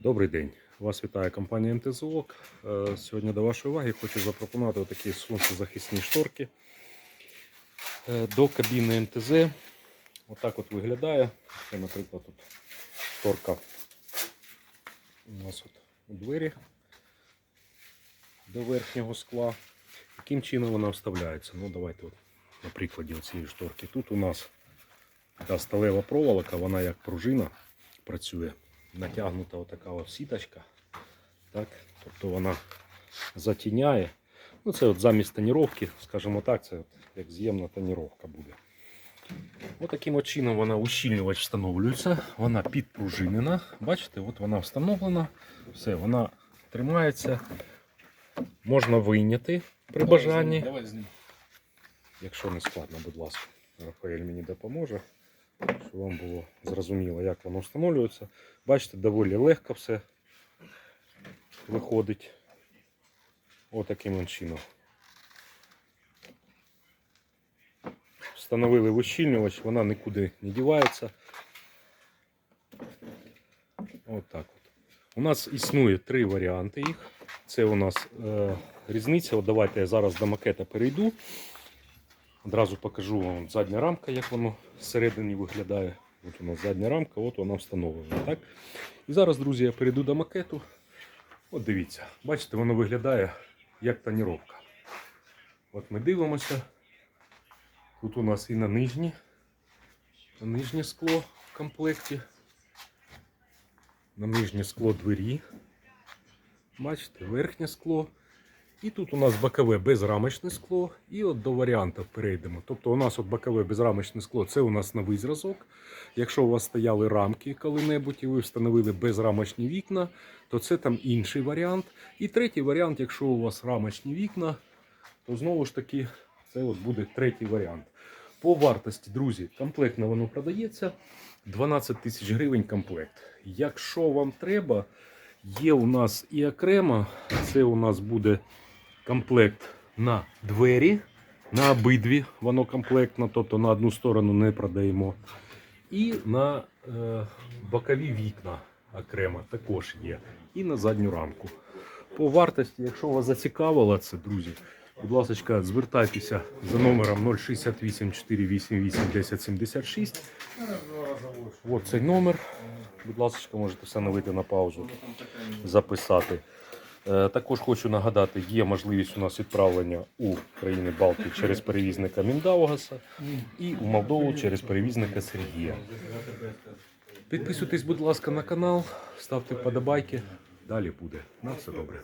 Добрий день. Вас вітає компанія МТЗОК. Е, Сьогодні до вашої уваги хочу запропонувати такі сонцезахисні шторки е, до кабіни МТЗ. Отак от виглядає. Це, наприклад, тут шторка у нас от у двері до верхнього скла. Яким чином вона вставляється? Ну, давайте от на прикладі цієї шторки. Тут у нас така сталева проволока, вона як пружина працює. Натягнута отака от сіточка. Так? Тобто вона затіняє. Ну, це от замість тоніровки, скажімо так, це от як з'ємна тоніровка буде. Отаким от чином вона ущільнювач встановлюється. Вона підпружинена. Бачите, от вона встановлена. Все, вона тримається. Можна вийняти при бажанні. Якщо не складно, будь ласка, Рафаель мені допоможе, щоб вам було зрозуміло, як воно встановлюється. Бачите, доволі легко все виходить. Отаким от чином. Встановили ущільнювач, вона нікуди не дівається. От так от. У нас існує три варіанти їх. Це у нас е, різниця. От давайте я зараз до макета перейду. Одразу покажу вам задня рамка, як воно всередині виглядає. От у нас задня рамка, от вона встановлена. Так? І зараз, друзі, я перейду до макету. От дивіться, бачите, воно виглядає як тоніровка. От ми дивимося. Тут у нас і на нижні, на нижнє скло в комплекті. На нижнє скло двері. Бачите, верхнє скло. І тут у нас бокове безрамочне скло, і от до варіантів перейдемо. Тобто у нас от бокове безрамочне скло це у нас новий зразок. Якщо у вас стояли рамки коли-небудь і ви встановили безрамочні вікна, то це там інший варіант. І третій варіант, якщо у вас рамочні вікна, то знову ж таки це от буде третій варіант. По вартості, друзі, комплектно воно продається 12 тисяч гривень комплект. Якщо вам треба, є у нас і окремо, це у нас буде комплект на двері, на обидві воно комплектно, тобто на одну сторону не продаємо. І на е, бокові вікна окремо також є. І на задню рамку. По вартості, якщо вас зацікавило це, друзі, будь ласка, звертайтеся за номером 068 488 1076. Ось цей номер. Будь ласка, можете встановити на паузу, записати. Е, Також хочу нагадати, є можливість у нас відправлення у країни Балтії через перевізника Міндаугаса і у Молдову через перевізника Сергія. Підписуйтесь, будь ласка, на канал, ставте вподобайки. Далі буде. На все добре.